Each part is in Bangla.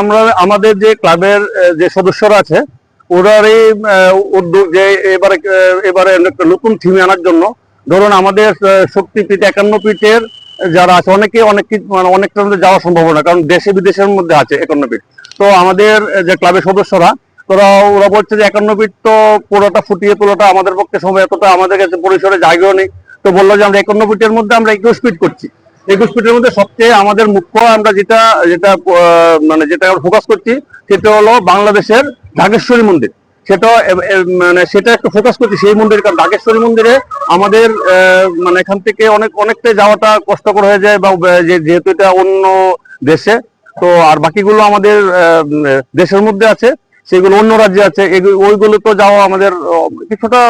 আমরা, আমাদের যে ক্লাবের যে সদস্যরা আছে, ওরারই উদ্যোগ যে এবারে এবারে একটা নতুন থিমে আনার জন্য, ধরুন আমাদের শক্তিপীঠ একান্ন পীঠের যারা আছে, অনেকে, অনেক মানে অনেকটা যাওয়া সম্ভব না কারণ দেশে বিদেশের মধ্যে আছে একান্ন পীঠ। তো আমাদের যে ক্লাবের সদস্যরা তোরা ওরা বলছে যে একান্ন পীঠ তো পুরোটা ফুটিয়ে তোলাটা আমাদের পক্ষে সময় এতটা আমাদের কাছে পরিসরে জায়গাও নেই। তো বলল যে আমরা একান্ন ফিটের মধ্যে আমরা একুশ ফিট করছি। একুশ ফিটের মধ্যে সবচেয়ে আমাদের মুখ্য আমরা যেটা যেটা মানে যেটা ফোকাস করছি, সেটা হলো বাংলাদেশের ঢাকেশ্বরী মন্দির। সেটা মানে সেটা একটু ফোকাস করছি সেই মন্দির, কারণ ঢাকেশ্বরী মন্দিরে আমাদের মানে এখান থেকে অনেক, অনেকটাই যাওয়াটা কষ্টকর হয়ে যায় বা যেহেতু এটা অন্য দেশে, তো আর বাকিগুলো আমাদের দেশের মধ্যে আছে, সেগুলো অন্য রাজ্যে আছে ওইগুলো তো যাওয়া আমাদের কিছুটা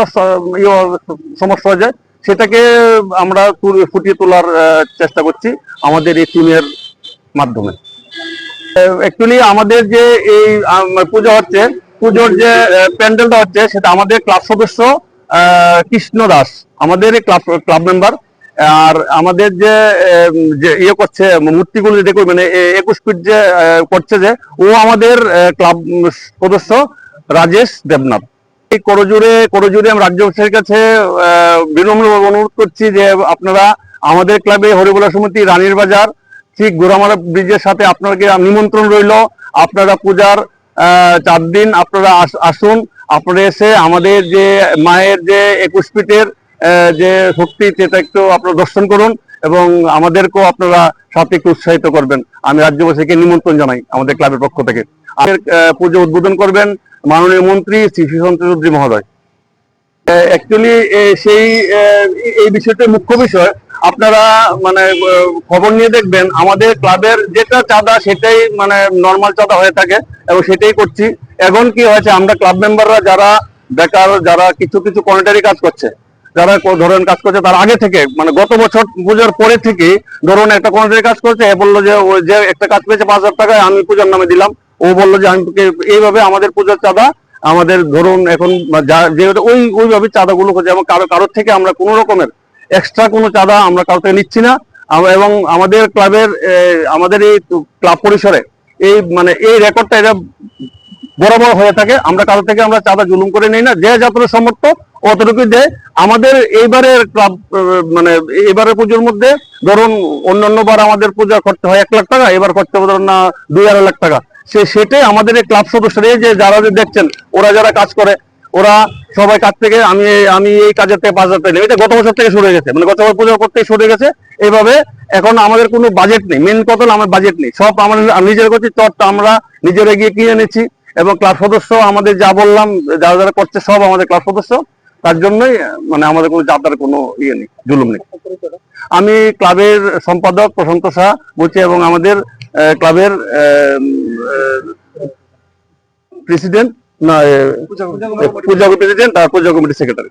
ইয়ে সমস্যা হয়ে যায়। সেটাকে আমরা ফুটিয়ে তোলার চেষ্টা করছি আমাদের এই টিমের মাধ্যমে। অ্যাকচুয়ালি আমাদের যে এই পুজো হচ্ছে, পুজোর যে প্যান্ডেলটা হচ্ছে, সেটা আমাদের ক্লাব সদস্য কৃষ্ণ দাস, আমাদের ক্লাব ক্লাব মেম্বার। আর আমাদের যে যে ইয়ে করছে, মূর্তিগুলো যে দেখো মানে একুশ ফিট যে করছে যে, ও আমাদের ক্লাব সদস্য রাজেশ দেবনাথ। এই করজুড়ে করজুড়ে আমি রাজ্যবাসীর কাছে আহ, বিনম্র অনুরোধ করছি যে আপনারা আমাদের ক্লাবে হরিবোলা সমিতি রানীর বাজার ঠিক গোরামারা ব্রিজের সাথে আপনাকে নিমন্ত্রণ রইল। আপনারা পূজার চার দিন আপনারা আস- আসুন। আপনারা এসে আমাদের যে মায়ের যে একুশ ফিটের যে শক্তি সেটা একটু আপনারা দর্শন করুন এবং আমাদেরকেও আপনারা সাথে একটু উৎসাহিত করবেন। আমি রাজ্যবাসীকে নিমন্ত্রণ জানাই আমাদের ক্লাবের পক্ষ থেকে। আমাদের পুজো উদ্বোধন করবেন মাননীয় মন্ত্রী শ্রী সুশান্ত চৌধুরী মহোদয়। অ্যাকচুয়ালি সেই এই বিষয়টা মুখ্য বিষয়। আপনারা মানে খবর নিয়ে দেখবেন, আমাদের ক্লাবের যেটা চাঁদা সেটাই মানে নর্মাল চাঁদা হয়ে থাকে এবং সেটাই করছি। এখন কি হয়েছে, আমরা ক্লাব মেম্বাররা যারা বেকার, যারা কিছু কিছু কনিটারি কাজ করছে, যারা ধরেন কাজ করছে, তার আগে থেকে মানে গত বছর পুজোর পরে থেকে ধরুন একটা কনিটারি কাজ করছে বলল যে, ও যে একটা কাজ পেয়েছে পাঁচ হাজার টাকায়, আমি পূজার নামে দিলাম। ও বলল যে, আমি এইভাবে আমাদের পূজার চাঁদা, আমাদের ধরুন এখন যা- যেহেতু ওই, ওইভাবে চাঁদাগুলো এবং কারও, কারোর থেকে আমরা কোনো রকমের এক্সট্রা কোনো চাঁদা আমরা কারও থেকে নিচ্ছি না। এবং আমাদের ক্লাবের আমাদের এই ক্লাব পরিসরে এই মানে এই রেকর্ডটা এটা বরাবর হয়ে থাকে। আমরা কারও থেকে আমরা চাঁদা জুলুম করে নিই না। যে যতটুকু সমর্থ অতটুকু দেয়। আমাদের এইবারের ক্লাব মানে এবারের পুজোর মধ্যে ধরুন অন্যান্য বার আমাদের পূজা করতে হয় এক লাখ টাকা, এবার করতে হবে ধরুন না দুই আড়াই লাখ টাকা। সে সেটাই আমাদের ক্লাব সদস্যরা যে যারা যে দেখছেন, ওরা যারা কাজ করে, ওরা সবাই কাজ থেকে আমি আমি এই কাজের থেকে পাঁচ হাজার এটা গত বছর থেকে শুরু গেছে। মানে গত বছর পুজো করতে হয়ে গেছে। এভাবে এখন আমাদের কোনো বাজেট নেই। মেন কথা আমার বাজেট নেই। সব আমরা নিজের করছি চটটা আমরা নিজেরা গিয়ে কিনে নিচ্ছি এবং ক্লাব সদস্য, আমাদের যা বললাম, যারা যারা করছে, সব আমাদের ক্লাব সদস্য। তার জন্যই মানে আমাদের কোনো চাপদার কোনো ইয়ে নেই, জুলুম নেই। আমি ক্লাবের সম্পাদক প্রশান্ত শাহ বলছি এবং আমাদের ক্লাবের প্রেসিডেন্ট না পূজা প্রেসিডেন্ট আর পূজা কমিটির সেক্রেটারি।